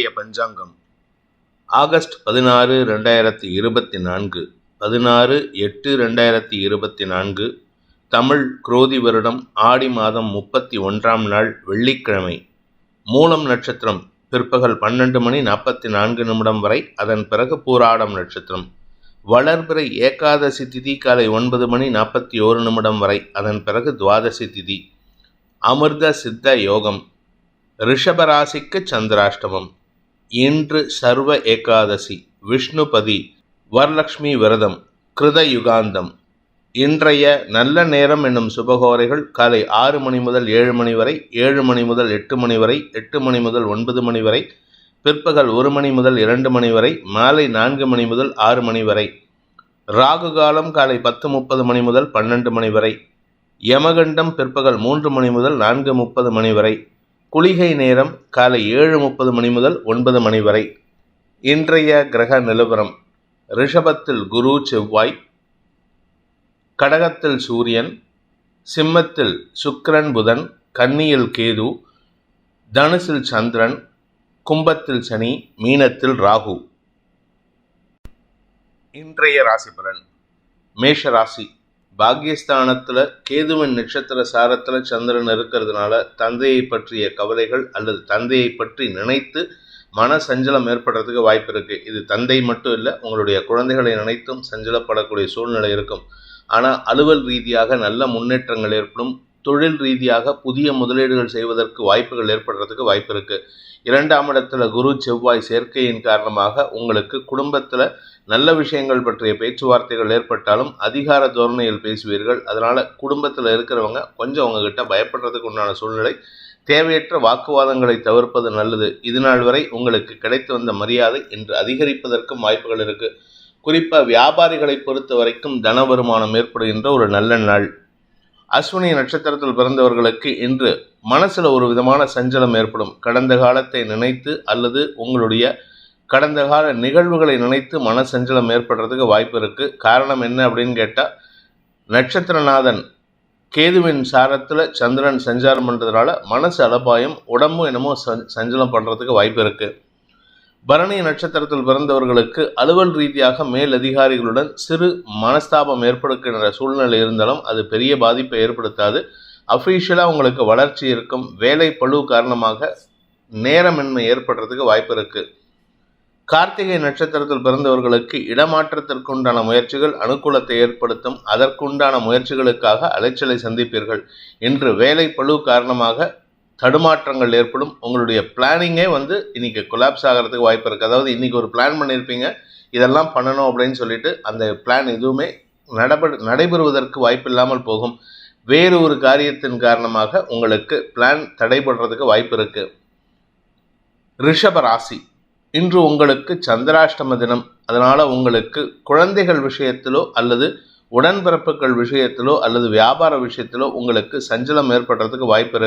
இன்றைய பஞ்சாங்கம். ஆகஸ்ட் பதினாறு ரெண்டாயிரத்தி இருபத்தி நான்கு. பதினாறு எட்டு ரெண்டாயிரத்தி இருபத்தி நான்கு. தமிழ் குரோதி வருடம் ஆடி மாதம் முப்பத்தி ஒன்றாம் நாள் வெள்ளிக்கிழமை. மூலம் நட்சத்திரம் பிற்பகல் பன்னெண்டு மணி நாற்பத்தி நான்கு நிமிடம் வரை அதன் பிறகு பூராடம் நட்சத்திரம். வளர்பிறை ஏகாதசி திதி காலை ஒன்பது மணி நாற்பத்தி ஓரு நிமிடம் வரை அதன் பிறகு துவாதசி திதி. அமிர்த சித்த யோகம். ரிஷபராசிக்கு சந்திராஷ்டமம். இன்று சர்வ ஏகாதசி விஷ்ணுபதி வரலக்ஷ்மி விரதம் கிருத யுகாந்தம் இன்றைய நல்ல நேரம் என்னும் சுபகோரைகள் காலை ஆறு மணி முதல் ஏழு மணி வரை ஏழு மணி முதல் எட்டு மணி வரை எட்டு மணி முதல் ஒன்பது மணி வரை பிற்பகல் ஒரு மணி முதல் இரண்டு மணி வரை மாலை நான்கு மணி முதல் ஆறு மணி வரை ராகு காலம் காலை பத்து முப்பது மணி முதல் பன்னெண்டு மணி வரை யமகண்டம் பிற்பகல் மூன்று மணி முதல் நான்கு முப்பது மணி வரை குளிகை நேரம் காலை ஏழு முப்பது மணி முதல் ஒன்பது மணி வரை. இன்றைய கிரக நிலவரம் ரிஷபத்தில் குரு செவ்வாய் கடகத்தில் சூரியன் சிம்மத்தில் சுக்கிரன் புதன் கன்னியில் கேது தனுசில் சந்திரன் கும்பத்தில் சனி மீனத்தில் ராகு. இன்றைய ராசி பலன் மேஷ ராசி. பாக்யஸ்தானத்தில் கேதுவின் நட்சத்திர சாரத்தில் சந்திரன் இருக்கிறதுனால தந்தையை பற்றிய கவலைகள் அல்லது தந்தையை பற்றி நினைத்து மன சஞ்சலம் ஏற்படுறதுக்கு வாய்ப்பு இருக்குது இது தந்தை மட்டும் இல்லை உங்களுடைய குழந்தைகளை நினைத்தும் சஞ்சலப்படக்கூடிய சூழ்நிலை இருக்கும். ஆனால் அலுவல் ரீதியாக நல்ல முன்னேற்றங்கள் ஏற்படும். தொழில் ரீதியாக புதிய முதலீடுகள் செய்வதற்கு வாய்ப்புகள் ஏற்படுறதுக்கு வாய்ப்பு இருக்குது இரண்டாம் இடத்துல குரு செவ்வாய் சேர்க்கையின் காரணமாக உங்களுக்கு குடும்பத்தில் நல்ல விஷயங்கள் பற்றிய பேச்சுவார்த்தைகள் ஏற்பட்டாலும் அதிகார தோரணையில் பேசுவீர்கள். அதனால் குடும்பத்தில் இருக்கிறவங்க கொஞ்சம் உங்ககிட்ட பயப்படுறதுக்கு உண்டான சூழ்நிலை தேவையற்ற வாக்குவாதங்களை தவிர்ப்பது நல்லது. இதுநாள் வரை உங்களுக்கு கிடைத்து வந்த மரியாதை இன்று அதிகரிப்பதற்கும் வாய்ப்புகள் இருக்குது குறிப்பாக வியாபாரிகளை பொறுத்த வரைக்கும் தன வருமானம் ஏற்படுகின்ற ஒரு நல்ல நாள். அஸ்வினி நட்சத்திரத்தில் பிறந்தவர்களுக்கு இன்று மனசில் ஒரு விதமான சஞ்சலம் ஏற்படும். கடந்த காலத்தை நினைத்து அல்லது உங்களுடைய கடந்த கால நிகழ்வுகளை நினைத்து மன சஞ்சலம் ஏற்படுறதுக்கு வாய்ப்பு இருக்குது காரணம் என்ன அப்படின்னு கேட்டால் நட்சத்திரநாதன் கேதுவின் சாரத்தில் சந்திரன் சஞ்சாரம் பண்ணுறதுனால மனசு அலபாயம் உடம்பும் என்னமோ சஞ்சலம் பண்ணுறதுக்கு வாய்ப்பு இருக்குது பரணி நட்சத்திரத்தில் பிறந்தவர்களுக்கு அலுவல் ரீதியாக மேல் அதிகாரிகளுடன் சிறு மனஸ்தாபம் ஏற்படுகின்ற சூழ்நிலை இருந்தாலும் அது பெரிய பாதிப்பை ஏற்படுத்தாது. அஃபீஷியலாக உங்களுக்கு வளர்ச்சி இருக்கும். வேலை பழு காரணமாக நேரமின்மை ஏற்படுறதுக்கு வாய்ப்பு இருக்குது கார்த்திகை நட்சத்திரத்தில் பிறந்தவர்களுக்கு இடமாற்றத்திற்குண்டான முயற்சிகள் அனுகூலத்தை ஏற்படுத்தும். அதற்குண்டான முயற்சிகளுக்காக அலைச்சலை சந்திப்பீர்கள். இன்று வேலை பழு காரணமாக தடுமாற்றங்கள் ஏற்படும். உங்களுடைய பிளானிங்கே வந்து இன்றைக்கி கொலாப்ஸ் ஆகிறதுக்கு வாய்ப்பு இருக்குது அதாவது இன்றைக்கி ஒரு பிளான் பண்ணியிருப்பீங்க இதெல்லாம் பண்ணணும் அப்படின்னு சொல்லிட்டு அந்த பிளான் எதுவுமே நடப நடைபெறுவதற்கு வாய்ப்பு இல்லாமல் போகும். வேறு ஒரு காரியத்தின் காரணமாக உங்களுக்கு பிளான் தடைபடுறதுக்கு வாய்ப்பு இருக்குது ரிஷப ராசி. இன்று உங்களுக்கு சந்திராஷ்டம தினம். அதனால் உங்களுக்கு குழந்தைகள் விஷயத்திலோ அல்லது உடன்பிறப்புகள் விஷயத்திலோ அல்லது வியாபார விஷயத்திலோ உங்களுக்கு சஞ்சலம் ஏற்படுறதுக்கு வாய்ப்பு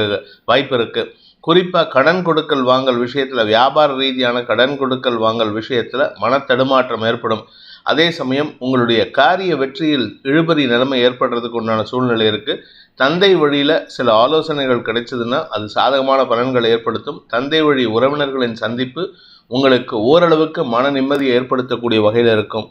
வாய்ப்பு இருக்குது குறிப்பாக கடன் கொடுக்கல் வாங்கல் விஷயத்தில் வியாபார ரீதியான கடன் கொடுக்கல் வாங்கல் விஷயத்தில் மனத்தடுமாற்றம் ஏற்படும். அதே சமயம் உங்களுடைய காரிய வெற்றியில் இழுபறி நிலைமை ஏற்படுறதுக்கு உண்டான சூழ்நிலை இருக்குது தந்தை வழியில் சில ஆலோசனைகள் கிடைச்சதுன்னா அது சாதகமான பலன்களை ஏற்படுத்தும். தந்தை வழி உறவினர்களின் சந்திப்பு உங்களுக்கு ஓரளவுக்கு மன நிம்மதியை ஏற்படுத்தக்கூடிய வகையில் இருக்கும்.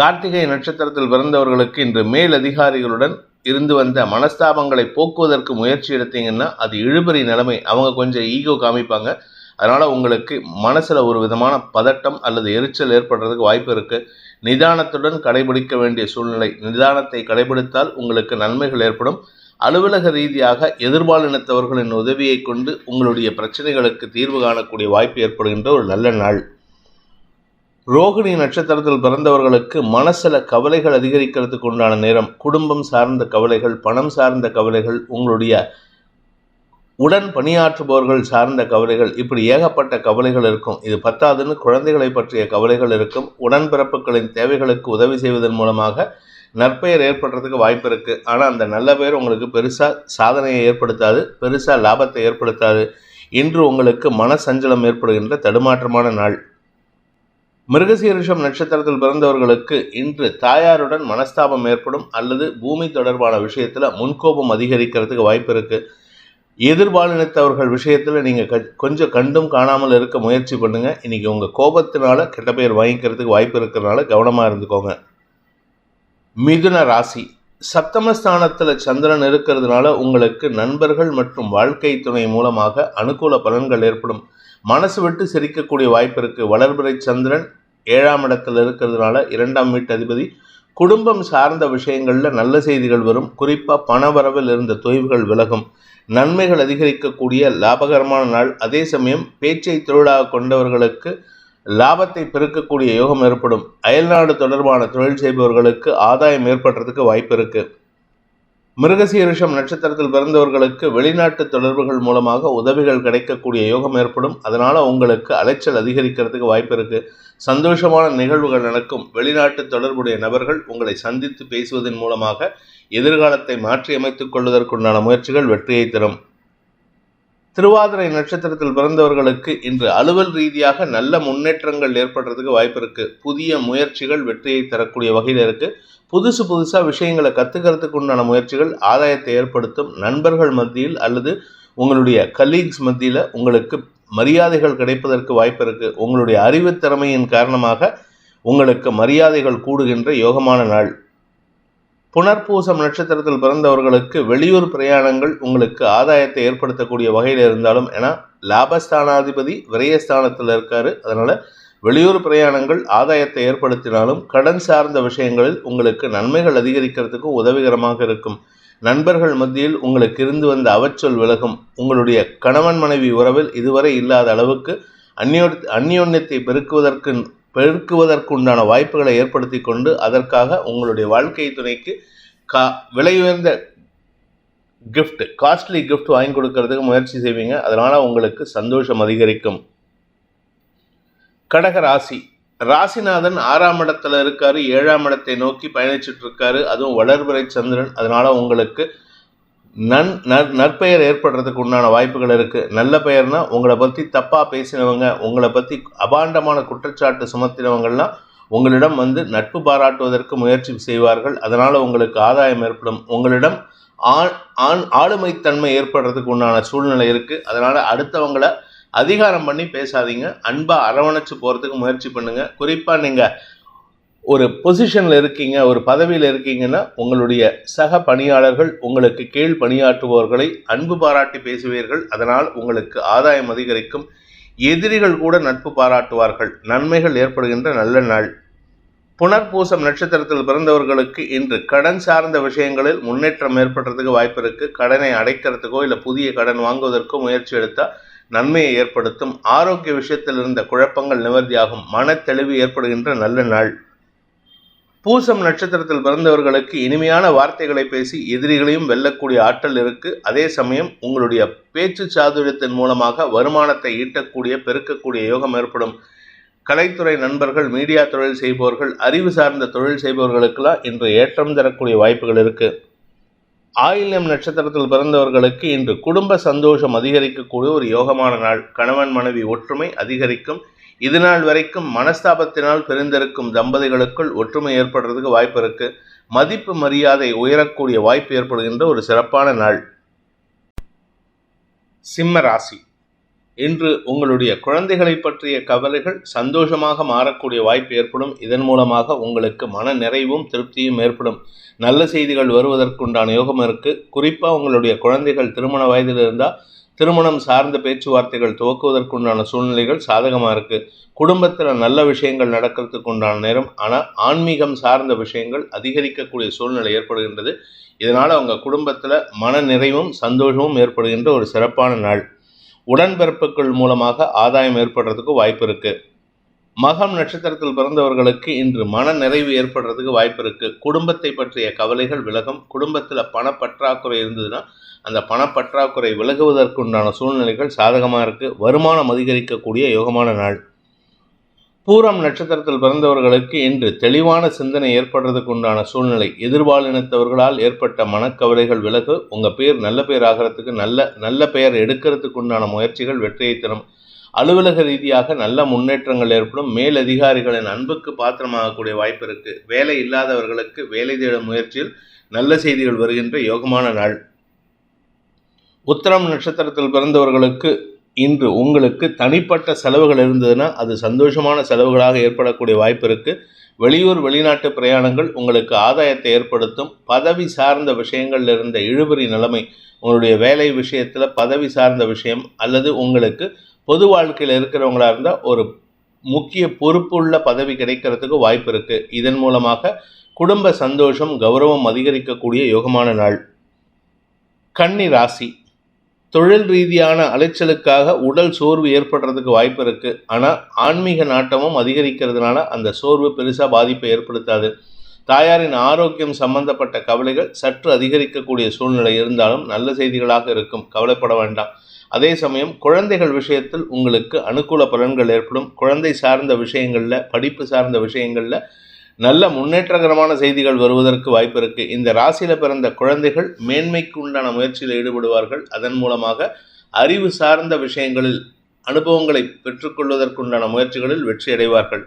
கார்த்திகை நட்சத்திரத்தில் பிறந்தவர்களுக்கு இன்று மேல் அதிகாரிகளுடன் இருந்து வந்த மனஸ்தாபங்களை போக்குவதற்கு முயற்சி எடுத்தீங்கன்னா அது இழுபறி நிலைமை. அவங்க கொஞ்சம் ஈகோ காமிப்பாங்க. அதனால் உங்களுக்கு மனசில் ஒரு விதமான பதட்டம் அல்லது எரிச்சல் ஏற்படுறதுக்கு வாய்ப்பு இருக்குது நிதானத்துடன் கடைபிடிக்க வேண்டிய சூழ்நிலை. நிதானத்தை கடைபிடித்தால் உங்களுக்கு நன்மைகள் ஏற்படும். அலுவலக ரீதியாக எதிர்பாலினத்தவர்களின் உதவியை கொண்டு உங்களுடைய பிரச்சனைகளுக்கு தீர்வு காணக்கூடிய வாய்ப்பு ஏற்படுகின்ற ஒரு நல்ல நாள். ரோகிணி நட்சத்திரத்தில் பிறந்தவர்களுக்கு மனசில் கவலைகள் அதிகரிக்கிறதுக்கு உண்டான நேரம் குடும்பம் சார்ந்த கவலைகள் பணம் சார்ந்த கவலைகள் உங்களுடைய உடன் பணியாற்றுபவர்கள் சார்ந்த கவலைகள் இப்படி ஏகப்பட்ட கவலைகள் இருக்கும். இது பத்தாதுன்னு குழந்தைகளை பற்றிய கவலைகள் இருக்கும். உடன்பிறப்புகளின் தேவைகளுக்கு உதவி செய்வதன் மூலமாக நற்பெயர் ஏற்படுறதுக்கு வாய்ப்பு இருக்குது ஆனால் அந்த நல்ல பெயர் உங்களுக்கு பெருசாக சாதனையை ஏற்படுத்தாது பெருசாக லாபத்தை ஏற்படுத்தாது. இன்று உங்களுக்கு மன சஞ்சலம் ஏற்படுகின்ற தடுமாற்றமான நாள். மிருகசீரிஷம் நட்சத்திரத்தில் பிறந்தவர்களுக்கு இன்று தாயாருடன் மனஸ்தாபம் ஏற்படும் அல்லது பூமி தொடர்பான விஷயத்தில் முன்கோபம் அதிகரிக்கிறதுக்கு வாய்ப்பு இருக்குது எதிர்பாலினத்தவர்கள் விஷயத்தில் நீங்கள் கொஞ்சம் கண்டும் காணாமல் இருக்க முயற்சி பண்ணுங்கள் இன்றைக்கி உங்கள் கோபத்தினால கெட்ட பெயர் வாங்கிக்கிறதுக்கு வாய்ப்பு இருக்கிறனால கவனமாக இருந்துக்கோங்க. மிதுன ராசி. சப்தமஸ்தானத்தில் சந்திரன் இருக்கிறதுனால உங்களுக்கு நண்பர்கள் மற்றும் வாழ்க்கை துணை மூலமாக அனுகூல பலன்கள் ஏற்படும். மனசு விட்டு சிரிக்கக்கூடிய வாய்ப்பு இருக்குது வளர்பிறை சந்திரன் ஏழாம் இடத்துல இருக்கிறதுனால இரண்டாம் வீட்டு அதிபதி. குடும்பம் சார்ந்த விஷயங்களில் நல்ல செய்திகள் வரும். குறிப்பாக பணவரவில் இருந்த தொய்வுகள் விலகும். நன்மைகள் அதிகரிக்கக்கூடிய லாபகரமான நாள். அதே சமயம் பேச்சை தொழிலாக கொண்டவர்களுக்கு லாபத்தை பெருக்கக்கூடிய யோகம் ஏற்படும். அயல்நாடு தொடர்பான தொழில் செய்பவர்களுக்கு ஆதாயம் ஏற்படுறதுக்கு வாய்ப்பு இருக்குது மிருகசீரிஷம் நட்சத்திரத்தில் பிறந்தவர்களுக்கு வெளிநாட்டு தொடர்புகள் மூலமாக உதவிகள் கிடைக்கக்கூடிய யோகம் ஏற்படும். அதனால உங்களுக்கு அலைச்சல் அதிகரிக்கிறதுக்கு வாய்ப்பு இருக்கு. சந்தோஷமான நிகழ்வுகள் நடக்கும். வெளிநாட்டு தொடர்புடைய நபர்கள் உங்களை சந்தித்து பேசுவதன் மூலமாக எதிர்காலத்தை மாற்றியமைத்துக் கொள்வதற்குண்டான முயற்சிகள் வெற்றியை தரும். திருவாதிரை நட்சத்திரத்தில் பிறந்தவர்களுக்கு இன்று அலுவல் ரீதியாக நல்ல முன்னேற்றங்கள் ஏற்படுறதுக்கு வாய்ப்பு இருக்கு புதிய முயற்சிகள் வெற்றியை தரக்கூடிய வகையில் இருக்கு. புதுசு புதுசாக விஷயங்களை கற்றுக்கிறதுக்கு உண்டான முயற்சிகள் ஆதாயத்தை ஏற்படுத்தும். நண்பர்கள் மத்தியில் அல்லது உங்களுடைய கலீக்ஸ் மத்தியில் உங்களுக்கு மரியாதைகள் கிடைப்பதற்கு வாய்ப்பு இருக்கு உங்களுடைய அறிவு திறமையின் காரணமாக உங்களுக்கு மரியாதைகள் கூடுகின்ற யோகமான நாள். புனர்பூசம் நட்சத்திரத்தில் பிறந்தவர்களுக்கு வெளியூர் பிரயாணங்கள் உங்களுக்கு ஆதாயத்தை ஏற்படுத்தக்கூடிய வகையில் இருந்தாலும் ஏன்னா லாபஸ்தானாதிபதி விரயஸ்தானத்தில் இருக்காரு. அதனால வெளியூர் பிரயாணங்கள் ஆதாயத்தை ஏற்படுத்தினாலும் கடன் சார்ந்த விஷயங்களில் உங்களுக்கு நன்மைகள் அதிகரிக்கிறதுக்கும் உதவிகரமாக இருக்கும். நண்பர்கள் மத்தியில் உங்களுக்கு இருந்து வந்த அவச்சொல் விலகும். உங்களுடைய கணவன் மனைவி உறவில் இதுவரை இல்லாத அளவுக்கு அந்நியோ அந்யோன்யத்தை பெருக்குவதற்கு பெருக்குவதற்குண்டான வாய்ப்புகளை ஏற்படுத்தி கொண்டு அதற்காக உங்களுடைய வாழ்க்கை துணைக்கு கா விலை உயர்ந்த கிஃப்ட் காஸ்ட்லி கிஃப்ட் வாங்கி கொடுக்கறதுக்கு முயற்சி செய்வீங்க. அதனால் உங்களுக்கு சந்தோஷம் அதிகரிக்கும். கடக ராசி. ராசிநாதன் ஆறாம் இடத்துல இருக்காரு ஏழாம் இடத்தை நோக்கி பயணிச்சுட்டு இருக்காரு. அதுவும் வளர்பிறை சந்திரன். அதனால் உங்களுக்கு நன் நற்பெயர் ஏற்படுறதுக்கு உண்டான வாய்ப்புகள் இருக்குது நல்ல பெயர்னால் உங்களை பற்றி தப்பாக பேசினவங்க உங்களை பற்றி அபாண்டமான குற்றச்சாட்டு சுமத்தினவங்கள்லாம் உங்களிடம் வந்து நட்பு பாராட்டுவதற்கு முயற்சி செய்வார்கள். அதனால் உங்களுக்கு ஆதாயம் ஏற்படும். உங்களிடம் ஆண் ஆண் ஆளுமைத்தன்மை ஏற்படுறதுக்கு உண்டான சூழ்நிலை இருக்குது அதனால் அடுத்தவங்களை அதிகாரம் பண்ணி பேசாதீங்க. அன்பாக அரவணைச்சு போகிறதுக்கு முயற்சி பண்ணுங்கள் குறிப்பாக நீங்கள் ஒரு பொசிஷனில் இருக்கீங்க ஒரு பதவியில் இருக்கீங்கன்னா உங்களுடைய சக பணியாளர்கள் உங்களுக்கு கீழ் பணியாற்றுபவர்களை அன்பு பாராட்டி பேசுவீர்கள். அதனால் உங்களுக்கு ஆதாயம் அதிகரிக்கும். எதிரிகள் கூட நட்பு பாராட்டுவார்கள். நன்மைகள் ஏற்படுகின்ற நல்ல நாள். புனர்பூசம் நட்சத்திரத்தில் பிறந்தவர்களுக்கு இன்று கடன் சார்ந்த விஷயங்களில் முன்னேற்றம் ஏற்படுறதுக்கு வாய்ப்பு இருக்குது கடனை அடைக்கிறதுக்கோ இல்லை புதிய கடன் வாங்குவதற்கோ முயற்சி எடுத்தால் நன்மையை ஏற்படுத்தும். ஆரோக்கிய விஷயத்தில் இருந்த குழப்பங்கள் நிவர்த்தியாகும். மன தெளிவு ஏற்படுகின்ற நல்ல நாள். பூசம் நட்சத்திரத்தில் பிறந்தவர்களுக்கு இனிமையான வார்த்தைகளை பேசி எதிரிகளையும் வெல்லக்கூடிய ஆற்றல் இருக்கு. அதே சமயம் உங்களுடைய பேச்சு சாதுரியத்தின் மூலமாக வருமானத்தை ஈட்டக்கூடிய பெருக்கக்கூடிய யோகம் ஏற்படும். கலைத்துறை நண்பர்கள் மீடியா தொழில் செய்பவர்கள் அறிவு சார்ந்த தொழில் செய்பவர்களுக்கெல்லாம் இன்று ஏற்றம் தரக்கூடிய வாய்ப்புகள் இருக்கு. ஆயில்யம் நட்சத்திரத்தில் பிறந்தவர்களுக்கு இன்று குடும்ப சந்தோஷம் அதிகரிக்கக்கூடிய ஒரு யோகமான நாள். கணவன் மனைவி ஒற்றுமை அதிகரிக்கும். இது நாள் வரைக்கும் மனஸ்தாபத்தினால் பிரிந்திருக்கும் தம்பதிகளுக்குள் ஒற்றுமை ஏற்படுறதுக்கு வாய்ப்பு இருக்கு. மதிப்பு மரியாதை உயரக்கூடிய வாய்ப்பு ஏற்படுகின்ற ஒரு சிறப்பான நாள். சிம்ம ராசி. இன்று உங்களுடைய குழந்தைகளை பற்றிய கவலைகள் சந்தோஷமாக மாறக்கூடிய வாய்ப்பு ஏற்படும். இதன் மூலமாக உங்களுக்கு மன நிறைவும் திருப்தியும் ஏற்படும். நல்ல செய்திகள் வருவதற்குண்டான யோகம் இருக்குது குறிப்பாக உங்களுடைய குழந்தைகள் திருமண வயதில் இருந்தால் திருமணம் சார்ந்த பேச்சுவார்த்தைகள் துவக்குவதற்குண்டான சூழ்நிலைகள் சாதகமாக இருக்குது குடும்பத்தில் நல்ல விஷயங்கள் நடக்கிறதுக்கு உண்டான நேரம் ஆனால் ஆன்மீகம் சார்ந்த விஷயங்கள் அதிகரிக்கக்கூடிய சூழ்நிலை ஏற்படுகின்றது. இதனால் அவங்க குடும்பத்தில் மன நிறைவும் சந்தோஷமும் ஏற்படுகின்ற ஒரு சிறப்பான நாள். உடன்பிறப்புகள் மூலமாக ஆதாயம் ஏற்படுறதுக்கு வாய்ப்பு இருக்குது மகம் நட்சத்திரத்தில் பிறந்தவர்களுக்கு இன்று மன நிறைவு ஏற்படுறதுக்கு வாய்ப்பு இருக்குது குடும்பத்தை பற்றிய கவலைகள் விலகும் குடும்பத்தில் பணப்பற்றாக்குறை இருந்ததுன்னா அந்த பணப்பற்றாக்குறை விலகுவதற்குண்டான சூழ்நிலைகள் சாதகமாக இருக்குது வருமானம் அதிகரிக்கக்கூடிய யோகமான நாள். பூரம் நட்சத்திரத்தில் பிறந்தவர்களுக்கு இன்று தெளிவான சிந்தனை ஏற்படுறதுக்கு உண்டான சூழ்நிலை எதிர்பாலினத்தவர்களால் ஏற்பட்ட மனக்கவலைகள் விலகு. உங்கள் பேர் நல்ல பேர் ஆகிறதுக்கு நல்ல நல்ல பெயர் எடுக்கிறதுக்கு உண்டான முயற்சிகள் வெற்றியை தரும். அலுவலக ரீதியாக நல்ல முன்னேற்றங்கள் ஏற்படும். மேலதிகாரிகளின் அன்புக்கு பாத்திரமாகக்கூடிய வாய்ப்பு இருக்குது வேலை இல்லாதவர்களுக்கு வேலை தேடும் முயற்சியில் நல்ல செய்திகள் வருகின்ற யோகமான நாள். உத்தரம் நட்சத்திரத்தில் பிறந்தவர்களுக்கு இன்று உங்களுக்கு தனிப்பட்ட செலவுகள் இருந்ததுன்னா அது சந்தோஷமான செலவுகளாக ஏற்படக்கூடிய வாய்ப்பு இருக்கு. வெளியூர் வெளிநாட்டு பிரயாணங்கள் உங்களுக்கு ஆதாயத்தை ஏற்படுத்தும். பதவி சார்ந்த விஷயங்கள்ல இருந்த இழுபறி நிலைமை உங்களுடைய வேலை விஷயத்தில் பதவி சார்ந்த விஷயம் அல்லது உங்களுக்கு பொது வாழ்க்கையில் இருக்கிறவங்களா இருந்தால் ஒரு முக்கிய பொறுப்புள்ள பதவி கிடைக்கிறதுக்கு வாய்ப்பு இருக்கு. இதன் மூலமாக குடும்ப சந்தோஷம் கௌரவம் அதிகரிக்கக்கூடிய யோகமான நாள். கன்னி ராசி. தொழில் ரீதியான அலைச்சலுக்காக உடல் சோர்வு ஏற்படுறதுக்கு வாய்ப்பு இருக்கு. ஆனால் ஆன்மீக நாட்டமும் அதிகரிக்கிறதுனால அந்த சோர்வு பெருசாக பாதிப்பை ஏற்படுத்தாது. தாயாரின் ஆரோக்கியம் சம்பந்தப்பட்ட கவலைகள் சற்று அதிகரிக்கக்கூடிய சூழ்நிலை இருந்தாலும் நல்ல செய்திகளாக இருக்கும். கவலைப்பட வேண்டாம். அதே சமயம் குழந்தைகள் விஷயத்தில் உங்களுக்கு அனுகூல பலன்கள் ஏற்படும். குழந்தை சார்ந்த விஷயங்களில் படிப்பு சார்ந்த விஷயங்களில் நல்ல முன்னேற்றகரமான செய்திகள் வருவதற்கு வாய்ப்பு இருக்கு இந்த ராசியில பிறந்த குழந்தைகள் மேன்மைக்கு உண்டான முயற்சியில் ஈடுபடுவார்கள். அதன் மூலமாக அறிவு சார்ந்த விஷயங்களில் அனுபவங்களை பெற்றுக்கொள்வதற்குண்டான முயற்சிகளில் வெற்றி அடைவார்கள்.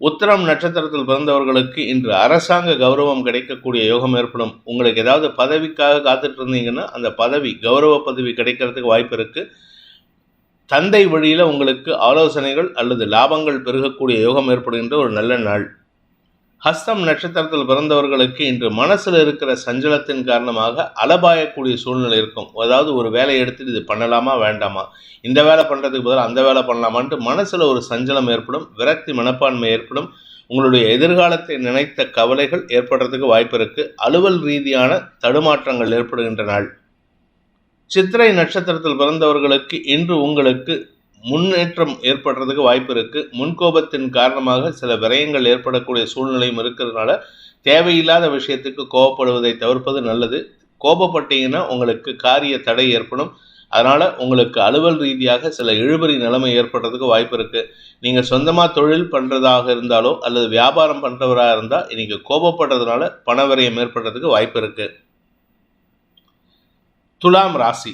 உத்தரம் நட்சத்திரத்தில் பிறந்தவர்களுக்கு இன்று அரசாங்க கௌரவம் கிடைக்கக்கூடிய யோகம் ஏற்படும். உங்களுக்கு ஏதாவது பதவிக்காக காத்துட்டு இருந்தீங்கன்னா அந்த பதவி கௌரவ பதவி கிடைக்கிறதுக்கு வாய்ப்பு இருக்கு தந்தை வழியில் உங்களுக்கு ஆலோசனைகள் அல்லது லாபங்கள் பெருகக்கூடிய யோகம் ஏற்படுகின்ற ஒரு நல்ல நாள். ஹஸ்தம் நட்சத்திரத்தில் பிறந்தவர்களுக்கு இன்று மனசில் இருக்கிற சஞ்சலத்தின் காரணமாக அலபாயக்கூடிய சூழ்நிலை இருக்கும். அதாவது ஒரு வேலையை எடுத்துட்டு இது பண்ணலாமா வேண்டாமா? இந்த வேலை பண்ணுறதுக்கு பதிலாக அந்த வேலை பண்ணலாமான்ட்டு மனசில் ஒரு சஞ்சலம் ஏற்படும் விரக்தி மனப்பான்மை ஏற்படும். உங்களுடைய எதிர்காலத்தை நினைத்த கவலைகள் ஏற்படுறதுக்கு வாய்ப்பு இருக்குது அலுவல் ரீதியான தடுமாற்றங்கள் ஏற்படுகின்ற நாள் சித்திரை நட்சத்திரத்தில் பிறந்தவர்களுக்கு இன்று உங்களுக்கு முன்னேற்றம் ஏற்படுறதுக்கு வாய்ப்பு இருக்குது முன்கோபத்தின் காரணமாக சில விரயங்கள் ஏற்படக்கூடிய சூழ்நிலையும் இருக்கிறதுனால தேவையில்லாத விஷயத்துக்கு கோபப்படுவதை தவிர்ப்பது நல்லது. கோபப்பட்டீங்கன்னா உங்களுக்கு காரிய தடை ஏற்படும். அதனால் உங்களுக்கு அலுவல் ரீதியாக சில இழுபறி நிலைமை ஏற்படுறதுக்கு வாய்ப்பு இருக்குது நீங்கள் சொந்தமாக தொழில் பண்ணுறதாக இருந்தாலோ அல்லது வியாபாரம் பண்ணுறவராக இருந்தால் இன்றைக்கி கோபப்படுறதுனால பண ஏற்படுறதுக்கு வாய்ப்பு இருக்குது துலாம் ராசி.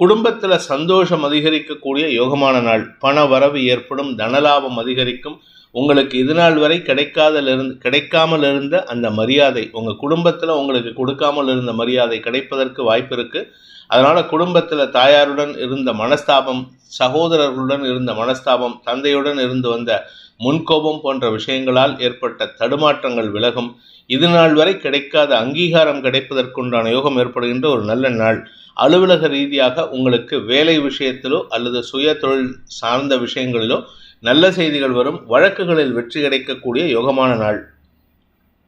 குடும்பத்தில் சந்தோஷம் அதிகரிக்கக்கூடிய யோகமான நாள். பண வரவு ஏற்படும் தனலாபம் அதிகரிக்கும். உங்களுக்கு இது நாள் வரை கிடைக்காதலிருந்து கிடைக்காமல் இருந்த அந்த மரியாதை உங்கள் குடும்பத்தில் உங்களுக்கு கொடுக்காமல் இருந்த மரியாதை கிடைப்பதற்கு வாய்ப்பு இருக்கு. அதனால் குடும்பத்தில் தாயாருடன் இருந்த மனஸ்தாபம் சகோதரர்களுடன் இருந்த மனஸ்தாபம் தந்தையுடன் இருந்து வந்த முன்கோபம் போன்ற விஷயங்களால் ஏற்பட்ட தடுமாற்றங்கள் விலகும். இது நாள் வரை கிடைக்காத அங்கீகாரம் கிடைப்பதற்குண்டான யோகம் ஏற்படுகின்ற ஒரு நல்ல நாள். அலுவலக ரீதியாக உங்களுக்கு வேலை விஷயத்திலோ அல்லது சுய தொழில் சார்ந்த விஷயங்களிலோ நல்ல செய்திகள் வரும் வழக்குகளில் வெற்றி கிடைக்கக்கூடிய யோகமான நாள்.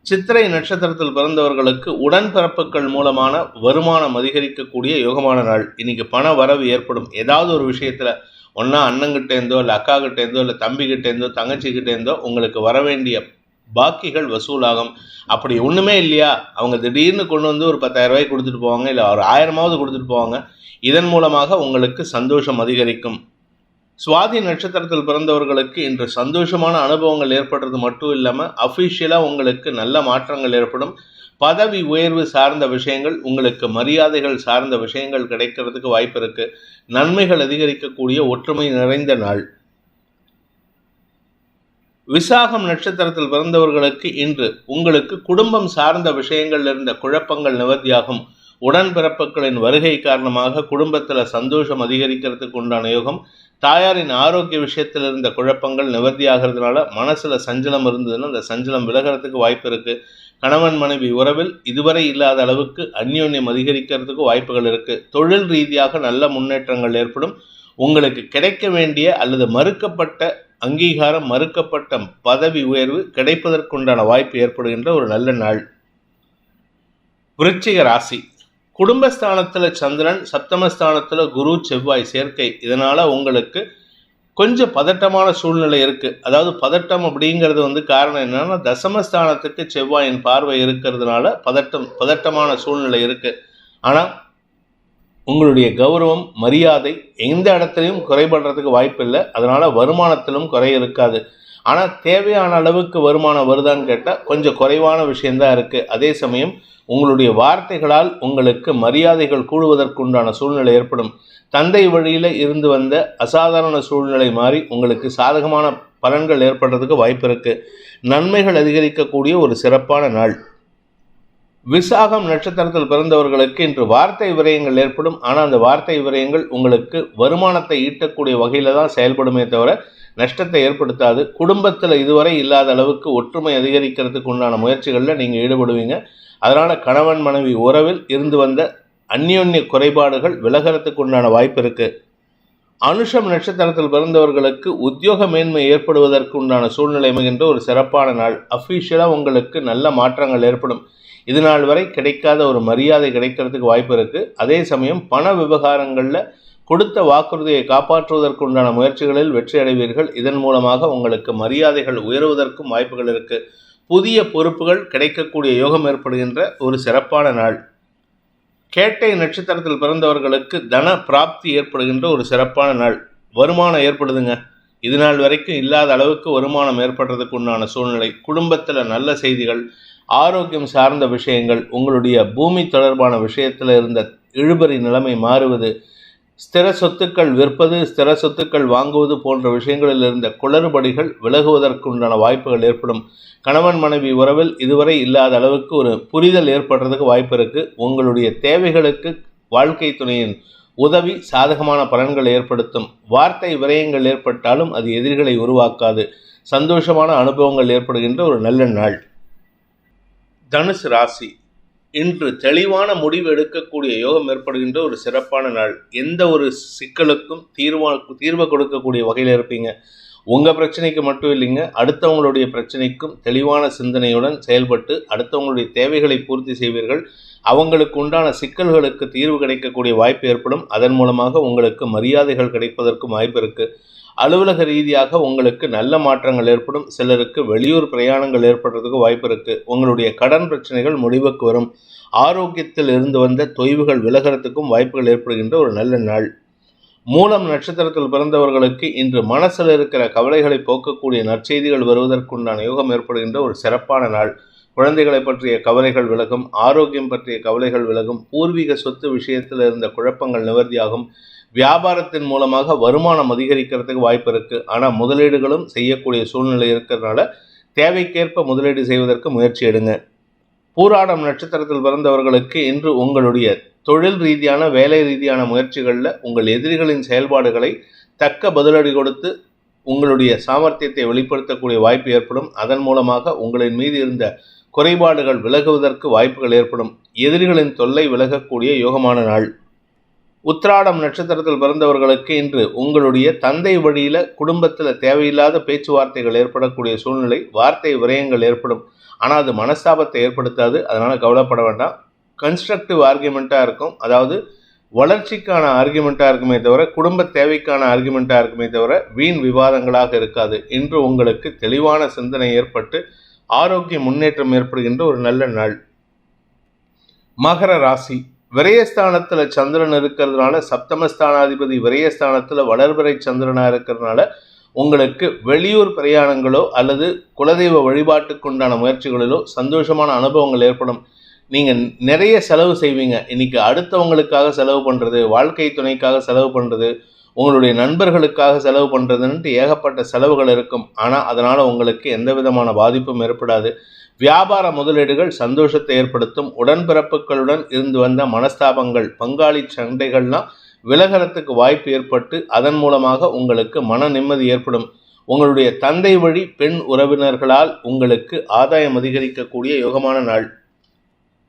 சித்திரை நட்சத்திரத்தில் பிறந்தவர்களுக்கு உடன்பிறப்புகள் மூலமான வருமானம் அதிகரிக்கக்கூடிய யோகமான நாள். இன்னைக்கு பண வரவு ஏற்படும். ஏதாவது ஒரு விஷயத்துல ஒன்றா அண்ணங்கிட்டேருந்தோ இல்லை அக்காக்கிட்டேருந்தோ இல்லை தம்பிக்கிட்டேருந்தோ தங்கச்சிக்கிட்டேருந்தோ உங்களுக்கு வர வேண்டிய பாக்கிகள் வசூலாகும். அப்படி ஒன்றுமே இல்லையா? அவங்க திடீர்னு கொண்டு வந்து ஒரு பத்தாயிரம் ரூபாய் கொடுத்துட்டு போவாங்க இல்லை ஒரு ஆயிரமாவது கொடுத்துட்டு போவாங்க. இதன் மூலமாக உங்களுக்கு சந்தோஷம் அதிகரிக்கும். சுவாதி நட்சத்திரத்தில் பிறந்தவர்களுக்கு இன்று சந்தோஷமான அனுபவங்கள் ஏற்படுறது மட்டும் இல்லாமல் அஃபிஷியலாக உங்களுக்கு நல்ல மாற்றங்கள் ஏற்படும். பதவி உயர்வு சார்ந்த விஷயங்கள் உங்களுக்கு மரியாதைகள் சார்ந்த விஷயங்கள் கிடைக்கிறதுக்கு வாய்ப்பு இருக்குது நன்மைகள் அதிகரிக்கக்கூடிய ஒற்றுமை நிறைந்த நாள். விசாகம் நட்சத்திரத்தில் பிறந்தவர்களுக்கு இன்று உங்களுக்கு குடும்பம் சார்ந்த விஷயங்கள் இருந்த குழப்பங்கள் நிவர்த்தியாகும். உடன்பிறப்புகளின் வருகை காரணமாக குடும்பத்தில் சந்தோஷம் அதிகரிக்கிறதுக்கு உண்டான யோகம் தாயாரின் ஆரோக்கிய விஷயத்தில் இருந்த குழப்பங்கள் நிவர்த்தியாகிறதுனால மனசில் சஞ்சலம் இருந்ததுன்னா அந்த சஞ்சலம் விலகிறதுக்கு வாய்ப்பு இருக்குது கணவன் மனைவி உறவில் இதுவரை இல்லாத அளவுக்கு அந்யோன்யம் அதிகரிக்கிறதுக்கு வாய்ப்புகள் இருக்குது தொழில் ரீதியாக நல்ல முன்னேற்றங்கள் ஏற்படும். உங்களுக்கு கிடைக்க வேண்டிய அல்லது மறுக்கப்பட்ட அங்கீகாரம் மறுக்கப்பட்ட பதவி உயர்வு கிடைப்பதற்குண்டான வாய்ப்பு ஏற்படுகின்ற ஒரு நல்ல நாள். விருச்சிக ராசி. குடும்பஸ்தானத்தில் சந்திரன் சப்தமஸ்தானத்தில் குரு செவ்வாய் சேர்க்கை. இதனால் உங்களுக்கு கொஞ்சம் பதட்டமான சூழ்நிலை இருக்குது அதாவது பதட்டம் அப்படிங்கிறது வந்து காரணம் என்னென்னா தசமஸ்தானத்துக்கு செவ்வாயின் பார்வை இருக்கிறதுனால பதட்டம் பதட்டமான சூழ்நிலை இருக்குது ஆனால் உங்களுடைய கௌரவம் மரியாதை எந்த இடத்துலையும் குறைபடுறதுக்கு வாய்ப்பு இல்லை அதனால் வருமானத்திலும் குறை இருக்காது. ஆனால் தேவையான அளவுக்கு வருமானம் வருதான்னு கேட்டால் கொஞ்சம் குறைவான விஷயந்தான் இருக்குது அதே சமயம் உங்களுடைய வார்த்தைகளால் உங்களுக்கு மரியாதைகள் கூடுவதற்குண்டான சூழ்நிலை ஏற்படும். தந்தை வழியில் இருந்து வந்த அசாதாரண சூழ்நிலை மாறி உங்களுக்கு சாதகமான பலன்கள் ஏற்படுறதுக்கு வாய்ப்பு இருக்குது நன்மைகள் அதிகரிக்கக்கூடிய ஒரு சிறப்பான நாள். விசாகம் நட்சத்திரத்தில் பிறந்தவர்களுக்கு இன்று வார்த்தை விரயங்கள் ஏற்படும். ஆனால் அந்த வார்த்தை விரயங்கள் உங்களுக்கு வருமானத்தை ஈட்டக்கூடிய வகையில் தான் செயல்படுமே தவிர நஷ்டத்தை ஏற்படுத்தாது. குடும்பத்தில் இதுவரை இல்லாத அளவுக்கு ஒற்றுமை அதிகரிக்கிறதுக்கு உண்டான முயற்சிகளில் நீங்கள் ஈடுபடுவீங்க. அதனால் கணவன் மனைவி உறவில் இருந்து வந்த அந்யோன்ய குறைபாடுகள் விலகிறதுக்கு உண்டான வாய்ப்பு இருக்குது அனுஷம் நட்சத்திரத்தில் பிறந்தவர்களுக்கு உத்தியோக மேன்மை ஏற்படுவதற்கு உண்டான சூழ்நிலை அமைகின்ற ஒரு சிறப்பான நாள். அஃபீஷியலாக உங்களுக்கு நல்ல மாற்றங்கள் ஏற்படும். இது நாள் வரை கிடைக்காத ஒரு மரியாதை கிடைக்கிறதுக்கு வாய்ப்பு இருக்குது அதே சமயம் பண விவகாரங்களில் கொடுத்த வாக்குறுதியை காப்பாற்றுவதற்குண்டான முயற்சிகளில் வெற்றி அடைவீர்கள். இதன் மூலமாக உங்களுக்கு மரியாதைகள் உயருவதற்கும் வாய்ப்புகள் இருக்குது புதிய பொறுப்புகள் கிடைக்கக்கூடிய யோகம் ஏற்படுகின்ற ஒரு சிறப்பான நாள். கேட்டை நட்சத்திரத்தில் பிறந்தவர்களுக்கு தன பிராப்தி ஏற்படுகின்ற ஒரு சிறப்பான நாள். வருமானம் ஏற்படுதுங்க. இது நாள் வரைக்கும் இல்லாத அளவுக்கு வருமானம் ஏற்படுறதுக்கு உண்டான சூழ்நிலை. குடும்பத்தில் நல்ல செய்திகள் ஆரோக்கியம் சார்ந்த விஷயங்கள் உங்களுடைய பூமி தொடர்பான விஷயத்தில் இருந்த இழுபறி நிலைமை மாறுவது ஸ்திர சொத்துக்கள் விற்பது ஸ்திர சொத்துக்கள் வாங்குவது போன்ற விஷயங்களில் இருந்த குளறுபடிகள் விலகுவதற்குண்டான வாய்ப்புகள் ஏற்படும். கணவன் மனைவி உறவில் இதுவரை இல்லாத அளவுக்கு ஒரு புரிதல் ஏற்படுறதுக்கு வாய்ப்பு இருக்குது உங்களுடைய தேவைகளுக்கு வாழ்க்கை துணையின் உதவி சாதகமான பலன்களை ஏற்படுத்தும். வார்த்தை விரயங்கள் ஏற்பட்டாலும் அது எதிரிகளை உருவாக்காது. சந்தோஷமான அனுபவங்கள் ஏற்படுகின்ற ஒரு நல்ல நாள். தனுசு ராசி. இன்று தெளிவான முடிவு எடுக்கக்கூடிய யோகம் ஏற்படுகின்ற ஒரு சிறப்பான நாள். எந்த ஒரு சிக்கலுக்கும் தீர்வா தீர்வை கொடுக்கக்கூடிய வகையில் இருப்பீங்க. உங்கள் பிரச்சனைக்கு மட்டும் இல்லைங்க. அடுத்தவங்களுடைய பிரச்சனைக்கும் தெளிவான சிந்தனையுடன் செயல்பட்டு அடுத்தவங்களுடைய தேவைகளை பூர்த்தி செய்வீர்கள். அவங்களுக்கு உண்டான சிக்கல்களுக்கு தீர்வு கிடைக்கக்கூடிய வாய்ப்பு ஏற்படும். அதன் மூலமாக உங்களுக்கு மரியாதைகள் கிடைப்பதற்கும் வாய்ப்பு இருக்குது அலுவலக ரீதியாக உங்களுக்கு நல்ல மாற்றங்கள் ஏற்படும். சிலருக்கு வெளியூர் பிரயாணங்கள் ஏற்படுறதுக்கு வாய்ப்பு இருக்குது உங்களுடைய கடன் பிரச்சனைகள் முடிவுக்கு வரும். ஆரோக்கியத்தில் இருந்து வந்த தொய்வுகள் விலகிறதுக்கும் வாய்ப்புகள் ஏற்படுகின்ற ஒரு நல்ல நாள். மூலம் நட்சத்திரத்தில் பிறந்தவர்களுக்கு இன்று மனசில் இருக்கிற கவலைகளை போக்கக்கூடிய நற்செய்திகள் வருவதற்குண்டான யோகம் ஏற்படுகின்ற ஒரு சிறப்பான நாள். குழந்தைகளை பற்றிய கவலைகள் விலகும். ஆரோக்கியம் பற்றிய கவலைகள் விலகும். பூர்வீக சொத்து விஷயத்தில் இருந்த குழப்பங்கள் நிவர்த்தியாகும். வியாபாரத்தின் மூலமாக வருமானம் அதிகரிக்கிறதுக்கு வாய்ப்பு இருக்குது ஆனால் முதலீடுகளும் செய்யக்கூடிய சூழ்நிலை இருக்கிறதுனால தேவைக்கேற்ப முதலீடு செய்வதற்கு முயற்சி எடுங்க. பூராடம் நட்சத்திரத்தில் பிறந்தவர்களுக்கு இன்று உங்களுடைய தொழில் ரீதியான வேலை ரீதியான முயற்சிகளில் உங்கள் எதிரிகளின் செயல்பாடுகளை தக்க பதிலடி கொடுத்து உங்களுடைய சாமர்த்தியத்தை வெளிப்படுத்தக்கூடிய வாய்ப்பு ஏற்படும். அதன் மூலமாக உங்களின் மீது இருந்த குறைபாடுகள் விலகுவதற்கு வாய்ப்புகள் ஏற்படும். எதிரிகளின் தொல்லை விலகக்கூடிய யோகமான நாள். உத்ராடம் நட்சத்திரத்தில் பிறந்தவர்களுக்கு இன்று உங்களுடைய தந்தை வழியில் குடும்பத்தில் தேவையில்லாத பேச்சுவார்த்தைகள் ஏற்படக்கூடிய சூழ்நிலை வார்த்தை விரயங்கள் ஏற்படும். ஆனால் அது மனஸ்தாபத்தை ஏற்படுத்தாது. அதனால் கவலைப்பட வேண்டாம். கன்ஸ்ட்ரக்டிவ் ஆர்குமெண்ட்டாக இருக்கும். அதாவது வளர்ச்சிக்கான ஆர்குமெண்ட்டாக இருக்குமே தவிர குடும்ப தேவைக்கான ஆர்குமெண்ட்டாக இருக்குமே தவிர வீண் விவாதங்களாக இருக்காது. இன்று உங்களுக்கு தெளிவான சிந்தனை ஏற்பட்டு ஆரோக்கிய முன்னேற்றம் ஏற்படுகின்ற ஒரு நல்ல நாள். மகர ராசி. விரயஸ்தானத்தில் சந்திரன் இருக்கிறதுனால சப்தமஸ்தானாதிபதி விரயஸ்தானத்தில் வளர்பிறை சந்திரனாக இருக்கிறதுனால உங்களுக்கு வெளியூர் பிரயாணங்களோ அல்லது குலதெய்வ வழிபாட்டுக்குண்டான முயற்சிகளிலோ சந்தோஷமான அனுபவங்கள் ஏற்படும். நீங்கள் நிறைய செலவு செய்வீங்க. இன்னைக்கு அடுத்தவங்களுக்காக செலவு பண்ணுறது வாழ்க்கை துணைக்காக செலவு பண்ணுறது உங்களுடைய நண்பர்களுக்காக செலவு பண்ணுறதுன்ட்டு ஏகப்பட்ட செலவுகள் இருக்கும். ஆனால் அதனால் உங்களுக்கு எந்த விதமான பாதிப்பும் ஏற்படாது. வியாபார முதலீடுகள் சந்தோஷத்தை ஏற்படுத்தும் உடன்பிறப்புகளுடன் இருந்து வந்த மனஸ்தாபங்கள் பங்காளி சண்டைகள்லாம் விலகரத்துக்கு வாய்ப்பு ஏற்பட்டு அதன் மூலமாக உங்களுக்கு மன நிம்மதி ஏற்படும். உங்களுடைய தந்தை வழி பெண் உறவினர்களால் உங்களுக்கு ஆதாயம் அதிகரிக்கக்கூடிய யோகமான நாள்.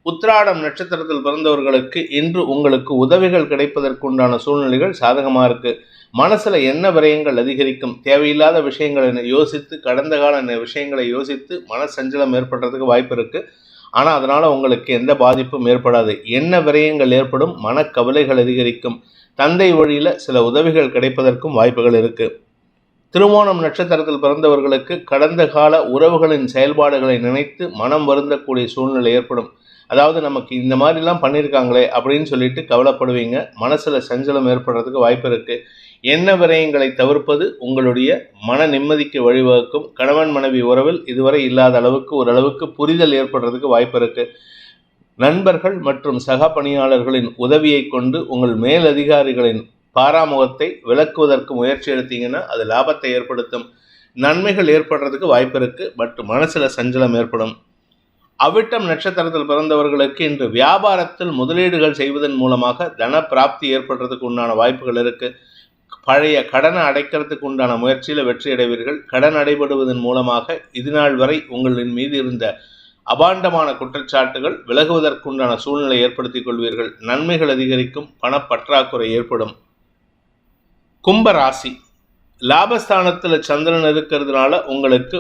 உத்ராடம் நட்சத்திரத்தில் பிறந்தவர்களுக்கு இன்று உங்களுக்கு உதவிகள் கிடைப்பதற்குண்டான சூழ்நிலைகள் சாதகமாக இருக்கு. மனசுல என்ன விரயங்கள் அதிகரிக்கும்? தேவையில்லாத விஷயங்களை யோசித்து கடந்த கால விஷயங்களை யோசித்து மனசஞ்சலம் ஏற்படுறதுக்கு வாய்ப்பு இருக்கு. ஆனால் அதனால உங்களுக்கு எந்த பாதிப்பும் ஏற்படாது. என்ன விரயங்கள் ஏற்படும்? மனக்கவலைகள் அதிகரிக்கும். தந்தை வழியில சில உதவிகள் கிடைப்பதற்கும் வாய்ப்புகள் இருக்கு. திருவோணம் நட்சத்திரத்தில் பிறந்தவர்களுக்கு கடந்த கால உறவுகளின் செயல்பாடுகளை நினைத்து மனம் வருந்தக்கூடிய சூழ்நிலை ஏற்படும். அதாவது நமக்கு இந்த மாதிரிலாம் பண்ணியிருக்காங்களே அப்படின்னு சொல்லிட்டு கவலைப்படுவீங்க. மனசில் சஞ்சலம் ஏற்படுறதுக்கு வாய்ப்பு இருக்குது என்ன விரயங்களை தவிர்ப்பது உங்களுடைய மன நிம்மதிக்கு வழிவகுக்கும். கணவன் மனைவி உறவில் இதுவரை இல்லாத அளவுக்கு ஓரளவுக்கு புரிதல் ஏற்படுறதுக்கு வாய்ப்பு இருக்குது நண்பர்கள் மற்றும் சக பணியாளர்களின் உதவியை கொண்டு உங்கள் மேலதிகாரிகளின் பாராமுகத்தை விளக்குவதற்கு முயற்சி எடுத்தீங்கன்னா அது லாபத்தை ஏற்படுத்தும். நன்மைகள் ஏற்படுறதுக்கு வாய்ப்பு இருக்குது பட் மனசில் சஞ்சலம் ஏற்படும். அவிட்டம் நட்சத்திரத்தில் பிறந்தவர்களுக்கு இன்று வியாபாரத்தில் முதலீடுகள் செய்வதன் மூலமாக தன பிராப்தி ஏற்படுறதுக்கு உண்டான வாய்ப்புகள் இருக்கு. பழைய கடனை அடைக்கிறதுக்கு உண்டான முயற்சியில் வெற்றி அடைவீர்கள். கடன் அடைபடுவதன் மூலமாக இதுநாள் வரை உங்களின் மீது இருந்த அபாண்டமான குற்றச்சாட்டுகள் விலகுவதற்குண்டான சூழ்நிலை ஏற்படுத்திக் கொள்வீர்கள். நன்மைகள் அதிகரிக்கும் பணப்பற்றாக்குறை ஏற்படும். கும்ப ராசி. லாபஸ்தானத்தில் சந்திரன் இருக்கிறதுனால உங்களுக்கு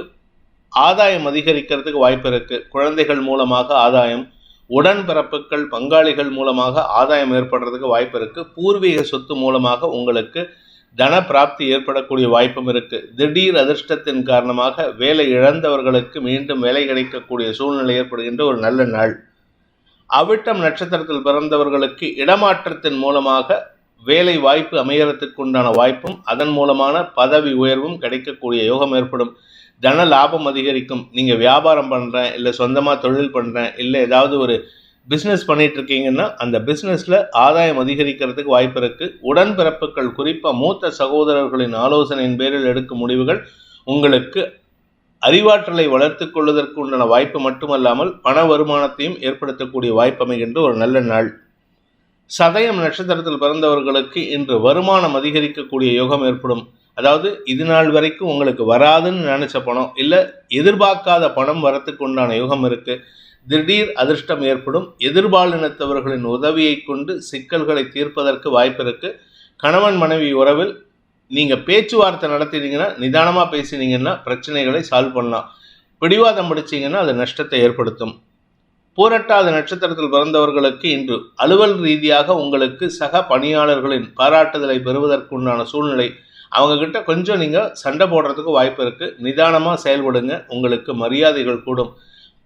ஆதாயம் அதிகரிக்கிறதுக்கு வாய்ப்பு இருக்கு. குழந்தைகள் மூலமாக ஆதாயம் உடன்பிறப்புகள் பங்காளிகள் மூலமாக ஆதாயம் ஏற்படுறதுக்கு வாய்ப்பு இருக்கு. பூர்வீக சொத்து மூலமாக உங்களுக்கு தன பிராப்தி ஏற்படக்கூடிய வாய்ப்பும் இருக்கு. திடீர் அதிர்ஷ்டத்தின் காரணமாக வேலை இழந்தவர்களுக்கு மீண்டும் வேலை கிடைக்கக்கூடிய சூழ்நிலை ஏற்படுகின்ற ஒரு நல்ல நாள். அவிட்டம் நட்சத்திரத்தில் பிறந்தவர்களுக்கு இடமாற்றத்தின் மூலமாக வேலை வாய்ப்பு அமையறதுக்கு உண்டான வாய்ப்பும் அதன் மூலமான பதவி உயர்வும் கிடைக்கக்கூடிய யோகம் ஏற்படும். தன லாபம் அதிகரிக்கும். நீங்கள் வியாபாரம் பண்ணுறேன் இல்லை சொந்தமாக தொழில் பண்ணுறேன் இல்லை ஏதாவது ஒரு பிஸ்னஸ் பண்ணிகிட்ருக்கீங்கன்னா அந்த பிஸ்னஸில் ஆதாயம் அதிகரிக்கிறதுக்கு வாய்ப்பு இருக்குது உடன்பிறப்புகள் குறிப்பாக மூத்த சகோதரர்களின் ஆலோசனையின் பேரில் எடுக்கும் முடிவுகள் உங்களுக்கு அறிவாற்றலை வளர்த்து கொள்வதற்கு உண்டான வாய்ப்பு மட்டுமல்லாமல் பண வருமானத்தையும் ஏற்படுத்தக்கூடிய வாய்ப்பு அமைகின்ற ஒரு நல்ல நாள். சதயம் நட்சத்திரத்தில் பிறந்தவர்களுக்கு இன்று வருமானம் அதிகரிக்கக்கூடிய யோகம் ஏற்படும். அதாவது இது நாள் வரைக்கும் உங்களுக்கு வராதுன்னு நினைச்ச பணம் இல்லை எதிர்பார்க்காத பணம் வரத்துக்கு உண்டான யுகம் இருக்கு. திடீர் அதிர்ஷ்டம் ஏற்படும். எதிர்பாலினத்தவர்களின் உதவியை கொண்டு சிக்கல்களை தீர்ப்பதற்கு வாய்ப்பு இருக்கு. கணவன் மனைவி உறவில் நீங்கள் பேச்சுவார்த்தை நடத்தினீங்கன்னா நிதானமாக பேசினீங்கன்னா பிரச்சனைகளை சால்வ் பண்ணலாம். பிடிவாதம் பிடிச்சிங்கன்னா அது நஷ்டத்தை ஏற்படுத்தும். பூரட்டாத நட்சத்திரத்தில் பிறந்தவர்களுக்கு இன்று அலுவல் ரீதியாக உங்களுக்கு சக பணியாளர்களின் பாராட்டுதலை பெறுவதற்குண்டான சூழ்நிலை அவங்க கிட்ட கொஞ்சம் நீங்கள் சண்டை போடுறதுக்கு வாய்ப்பு இருக்குது நிதானமாக செயல்படுங்க. உங்களுக்கு மரியாதைகள் கூடும்.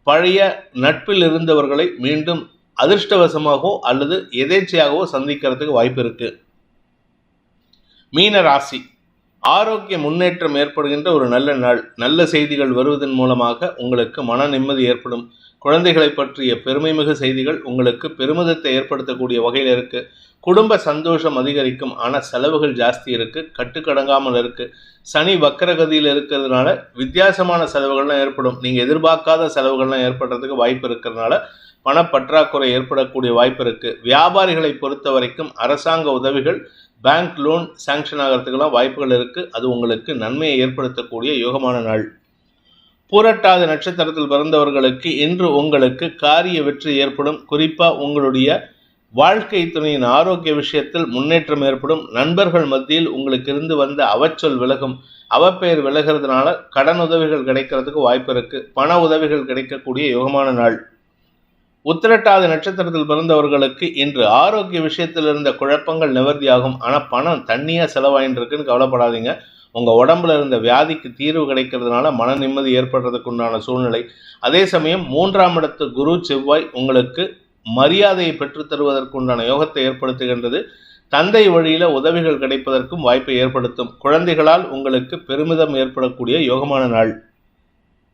பழைய நட்பில் இருந்தவர்களை மீண்டும் அதிர்ஷ்டவசமாகவோ அல்லது எதேச்சையாகவோ சந்திக்கிறதுக்கு வாய்ப்பு இருக்கு. மீன ராசி. ஆரோக்கிய முன்னேற்றம் ஏற்படுகின்ற ஒரு நல்ல நாள். நல்ல செய்திகள் வருவதன் மூலமாக உங்களுக்கு மன நிம்மதி ஏற்படும். குழந்தைகளை பற்றிய பெருமைமிகு செய்திகள் உங்களுக்கு பெருமிதத்தை ஏற்படுத்தக்கூடிய வகையில் இருக்கு. குடும்ப சந்தோஷம் அதிகரிக்கும் ஆனால் செலவுகள் ஜாஸ்தி இருக்கு கட்டுக்கடங்காமல் இருக்கு. சனி வக்கரகதியில் இருக்கிறதுனால வித்தியாசமான செலவுகள்லாம் ஏற்படும். நீங்கள் எதிர்பார்க்காத செலவுகள்லாம் ஏற்படுறதுக்கு வாய்ப்பு இருக்கிறதுனால பணப்பற்றாக்குறை ஏற்படக்கூடிய வாய்ப்பு இருக்கு. வியாபாரிகளை பொறுத்த வரைக்கும் அரசாங்க உதவிகள் பேங்க் லோன் சாங்ஷன் ஆகிறதுக்கெல்லாம் வாய்ப்புகள் இருக்கு. அது உங்களுக்கு நன்மையை ஏற்படுத்தக்கூடிய யோகமான நாள். பூரட்டாத நட்சத்திரத்தில் பிறந்தவர்களுக்கு இன்று உங்களுக்கு காரிய வெற்றி ஏற்படும். குறிப்பாக உங்களுடைய வாழ்க்கை துணையின் ஆரோக்கிய விஷயத்தில் முன்னேற்றம் ஏற்படும். நண்பர்கள் மத்தியில் உங்களுக்கு இருந்து வந்த அவச்சொல் விலகும். அவப்பெயர் விலகிறதுனால கடன் உதவிகள் கிடைக்கிறதுக்கு வாய்ப்பு இருக்கு. பண உதவிகள் கிடைக்கக்கூடிய யோகமான நாள். உத்திரட்டாத நட்சத்திரத்தில் பிறந்தவர்களுக்கு இன்று ஆரோக்கிய விஷயத்தில் இருந்த குழப்பங்கள் நிவர்த்தியாகும். ஆனால் பணம் தண்ணியாக செலவாயின்னு இருக்குன்னு கவலைப்படாதீங்க. உங்கள் உடம்புல இருந்த வியாதிக்கு தீர்வு கிடைக்கிறதுனால மன நிம்மதி ஏற்படுறதுக்கு உண்டான சூழ்நிலை. அதே சமயம் மூன்றாம் இடத்து குரு செவ்வாய் உங்களுக்கு மரியாதையை பெற்றுத் தருவதற்கு உண்டான யோகத்தை ஏற்படுத்துகின்றது. தந்தை வழியில் உதவிகள் கிடைப்பதற்கும் வாய்ப்பை ஏற்படுத்தும். குழந்தைகளால் உங்களுக்கு பெருமிதம் ஏற்படக்கூடிய யோகமான நாள்.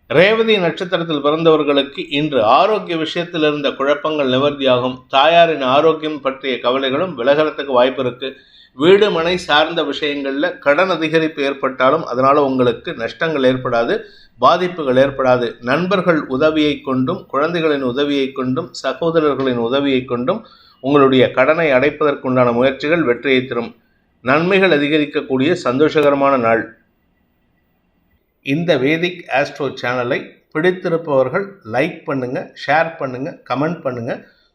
ரேவதி நட்சத்திரத்தில் பிறந்தவர்களுக்கு இன்று ஆரோக்கிய விஷயத்தில் இருந்த குழப்பங்கள் நிவர்த்தியாகும். தாயாரின் ஆரோக்கியம் பற்றிய கவலைகளும் விலகிறதுக்கு வாய்ப்பு இருக்குது வீடு மனை சார்ந்த விஷயங்களில் கடன் அதிகரிப்பு ஏற்பட்டாலும் அதனால் உங்களுக்கு நஷ்டங்கள் ஏற்படாது பாதிப்புகள் ஏற்படாது. நண்பர்கள் உதவியை கொண்டும் குழந்தைகளின் உதவியை கொண்டும் சகோதரர்களின் உதவியை கொண்டும் உங்களுடைய கடனை அடைப்பதற்குண்டான முயற்சிகள் வெற்றியை தரும். நன்மைகள் அதிகரிக்கக்கூடிய சந்தோஷகரமான நாள். இந்த வேதிக் ஆஸ்ட்ரோ சேனலை பிடித்திருப்பவர்கள் லைக் பண்ணுங்கள் ஷேர் பண்ணுங்கள் கமெண்ட் பண்ணுங்கள்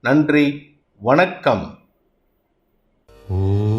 நன்றி வணக்கம். ஓ.